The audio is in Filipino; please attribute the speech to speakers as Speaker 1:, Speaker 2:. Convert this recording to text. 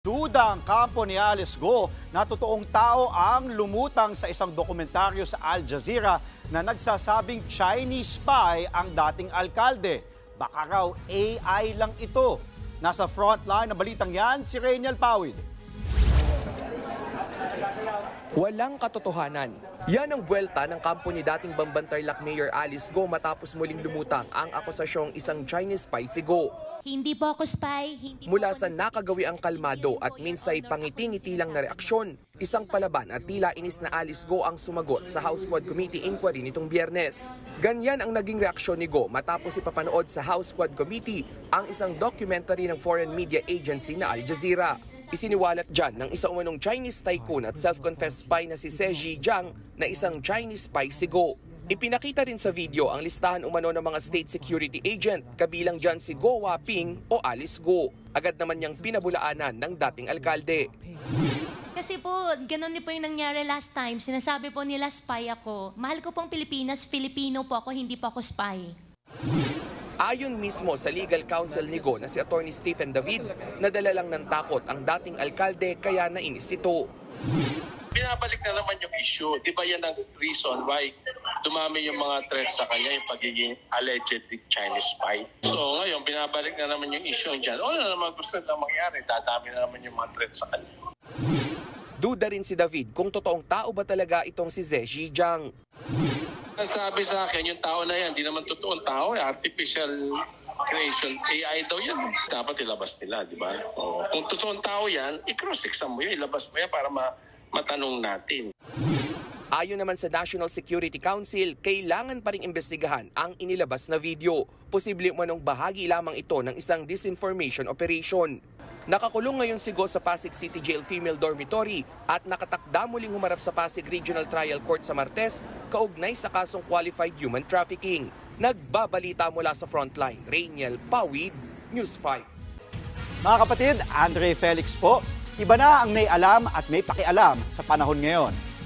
Speaker 1: Duda ang kampo ni Alice Go na totoong tao ang lumutang sa isang dokumentaryo sa Al Jazeera na nagsasabing Chinese spy ang dating alkalde. Baka raw AI lang ito. Nasa frontline na balitang yan si Rainiel Pawid.
Speaker 2: Walang katotohanan. Yan ang buwelta ng kampo ni dating Bambantarlak Mayor Alice Go matapos muling lumutang ang akusasyong isang Chinese spy si Go.
Speaker 3: Hindi po ako spy. Hindi
Speaker 2: Mula sa nakagawi ang kalmado at minsay pangiti-ngiti lang na reaksyon, isang palaban at tila inis na Alice Go ang sumagot sa House Quad Committee inquiry nitong biyernes. Ganyan ang naging reaksyon ni Go matapos ipapanood sa House Quad Committee ang isang documentary ng foreign media agency na Al Jazeera. Isiniwalat dyan ng isa umanong Chinese tycoon at self-confessed spy na si Se Jiang na isang Chinese spy si Go. Ipinakita rin sa video ang listahan umano ng mga state security agent, kabilang dyan si Go Waping o Alice Go. Agad naman niyang pinabulaanan ng dating alkalde.
Speaker 3: Kasi po, ganun din po yung nangyari last time. Sinasabi po nila spy ako. Mahal ko pong Pilipinas, Filipino po ako, hindi po ako spy.
Speaker 2: Ayon mismo sa legal counsel ni Go na si Attorney Stephen David, nadala lang ng takot ang dating alkalde kaya nainis ito.
Speaker 4: binabalik na naman yung issue. Di ba yan ang reason why dumami yung mga threats sa kanya, yung pagiging allegedly Chinese spy. So ngayon, binabalik na naman yung issue dyan. O ano naman gusto na mangyari, dadami na naman yung mga threats sa kanya.
Speaker 2: Duda rin si David kung totoong tao ba talaga itong si Ze Jiang.
Speaker 4: Sabi sa akin, yung tao na yan, di naman totoong tao, eh, artificial creation, AI daw yan. Dapat ilabas nila, di ba? O, kung totoong tao yan, i-cross-exam mo yun, ilabas mo yan para ma matanong natin.
Speaker 2: Ayon naman sa National Security Council, kailangan pa rin imbestigahan ang inilabas na video. Posible manong bahagi lamang ito ng isang disinformation operation. Nakakulong ngayon si Go sa Pasig City Jail Female Dormitory at nakatakda muling humarap sa Pasig Regional Trial Court sa Martes kaugnay sa kasong qualified human trafficking. Nagbabalita mula sa frontline, Rainiel Pawid, News 5.
Speaker 1: Mga kapatid, Andre Felix po. Iba na ang may alam at may pakialam sa panahon ngayon.